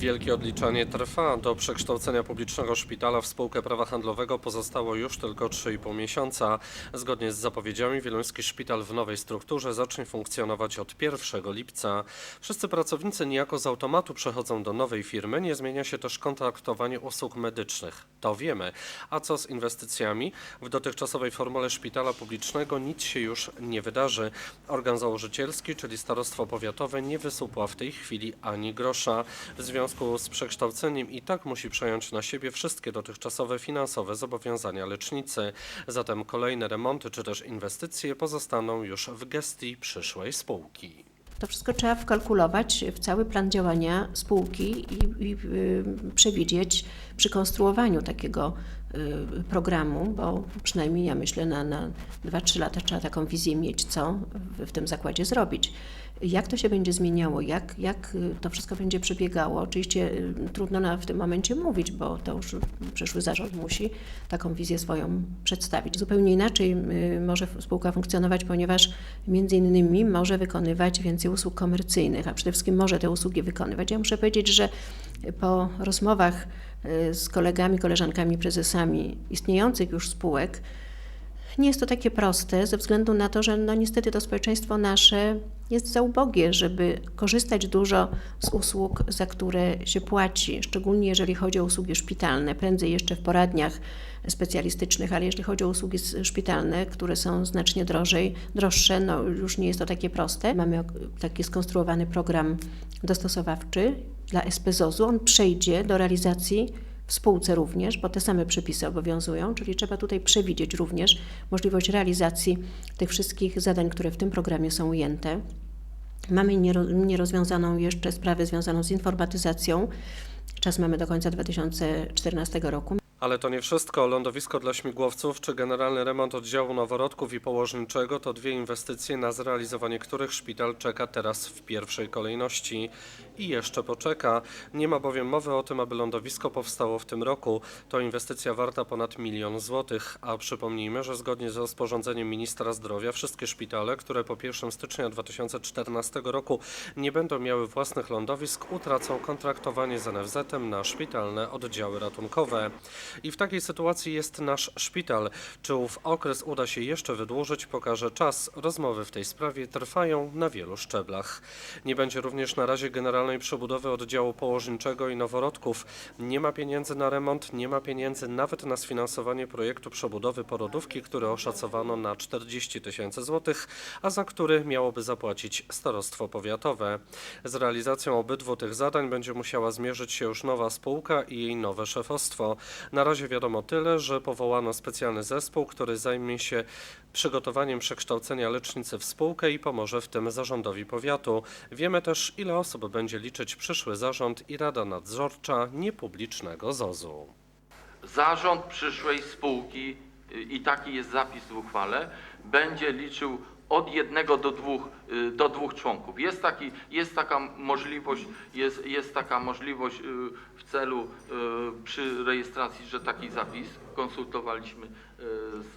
Wielkie odliczanie trwa. Do przekształcenia publicznego szpitala w spółkę prawa handlowego pozostało już tylko 3,5 miesiąca. Zgodnie z zapowiedziami Wieluński Szpital w nowej strukturze zacznie funkcjonować od 1 lipca. Wszyscy pracownicy niejako z automatu przechodzą do nowej firmy. Nie zmienia się też kontraktowanie usług medycznych. To wiemy. A co z inwestycjami? W dotychczasowej formule szpitala publicznego nic się już nie wydarzy. Organ założycielski, czyli starostwo powiatowe, nie wysupła w tej chwili ani grosza. W związku z przekształceniem i tak musi przejąć na siebie wszystkie dotychczasowe finansowe zobowiązania lecznicy. Zatem kolejne remonty czy też inwestycje pozostaną już w gestii przyszłej spółki. To wszystko trzeba wkalkulować w cały plan działania spółki i, i y, przewidzieć przy konstruowaniu takiego programu, bo przynajmniej ja myślę na, na 2-3 lata trzeba taką wizję mieć, co w, w tym zakładzie zrobić. Jak to się będzie zmieniało, jak, jak y, to wszystko będzie przebiegało. Oczywiście y, trudno na, w tym momencie mówić, bo to już przyszły zarząd musi taką wizję swoją przedstawić. Zupełnie inaczej y, może spółka funkcjonować, ponieważ między innymi może wykonywać więcej usług komercyjnych, a przede wszystkim może te usługi wykonywać. Ja muszę powiedzieć, że po rozmowach y, z kolegami, koleżankami, prezesami istniejących już spółek, nie jest to takie proste, ze względu na to, że no niestety to społeczeństwo nasze jest za ubogie, żeby korzystać dużo z usług, za które się płaci, szczególnie jeżeli chodzi o usługi szpitalne, prędzej jeszcze w poradniach specjalistycznych, ale jeżeli chodzi o usługi szpitalne, które są znacznie drożej, droższe, no już nie jest to takie proste. Mamy taki skonstruowany program dostosowawczy dla SPZOZ-u. On przejdzie do realizacji w spółce również, bo te same przepisy obowiązują, czyli trzeba tutaj przewidzieć również możliwość realizacji tych wszystkich zadań, które w tym programie są ujęte. Mamy niero- nierozwiązaną jeszcze sprawę związaną z informatyzacją. Czas mamy do końca 2014 roku. Ale to nie wszystko. Lądowisko dla śmigłowców czy generalny remont oddziału noworodków i położniczego to dwie inwestycje, na zrealizowanie których szpital czeka teraz w pierwszej kolejności. I jeszcze poczeka. Nie ma bowiem mowy o tym, aby lądowisko powstało w tym roku. To inwestycja warta ponad milion złotych. A przypomnijmy, że zgodnie z rozporządzeniem ministra zdrowia wszystkie szpitale, które po 1 stycznia 2014 roku nie będą miały własnych lądowisk, utracą kontraktowanie z NFZ-em na szpitalne oddziały ratunkowe. I w takiej sytuacji jest nasz szpital. Czy ów okres uda się jeszcze wydłużyć, pokaże czas. Rozmowy w tej sprawie trwają na wielu szczeblach. Nie będzie również na razie generalnej przebudowy oddziału położniczego i noworodków. Nie ma pieniędzy na remont, nie ma pieniędzy nawet na sfinansowanie projektu przebudowy porodówki, który oszacowano na 40 tysięcy złotych, a za który miałoby zapłacić starostwo powiatowe. Z realizacją obydwu tych zadań będzie musiała zmierzyć się już nowa spółka i jej nowe szefostwo. Na razie wiadomo tyle, że powołano specjalny zespół, który zajmie się przygotowaniem przekształcenia lecznicy w spółkę i pomoże w tym zarządowi powiatu. Wiemy też, ile osób będzie liczyć przyszły zarząd i rada nadzorcza niepublicznego ZOZ-u. Zarząd przyszłej spółki, y, i taki jest zapis w uchwale, będzie liczył od jednego do dwóch, y, do dwóch członków. Jest, taki, jest taka możliwość, jest, jest taka możliwość y, w celu przy rejestracji, że taki zapis konsultowaliśmy z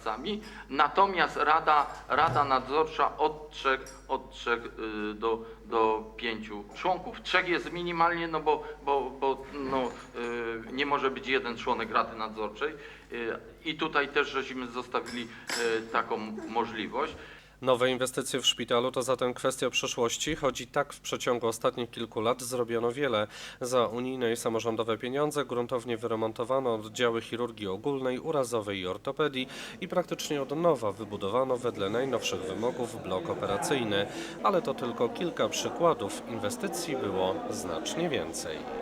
radcami. Natomiast Rada, Rada Nadzorcza od trzech, od y, do, do pięciu członków. Trzech jest minimalnie, no bo, bo, bo no, y, nie może być jeden członek Rady Nadzorczej. Y, I tutaj też żeśmy zostawili taką możliwość. Nowe inwestycje w szpitalu to zatem kwestia przyszłości, choć i tak w przeciągu ostatnich kilku lat zrobiono wiele. Za unijne i samorządowe pieniądze gruntownie wyremontowano oddziały chirurgii ogólnej, urazowej i ortopedii i praktycznie od nowa wybudowano wedle najnowszych wymogów blok operacyjny. Ale to tylko kilka przykładów, inwestycji było znacznie więcej.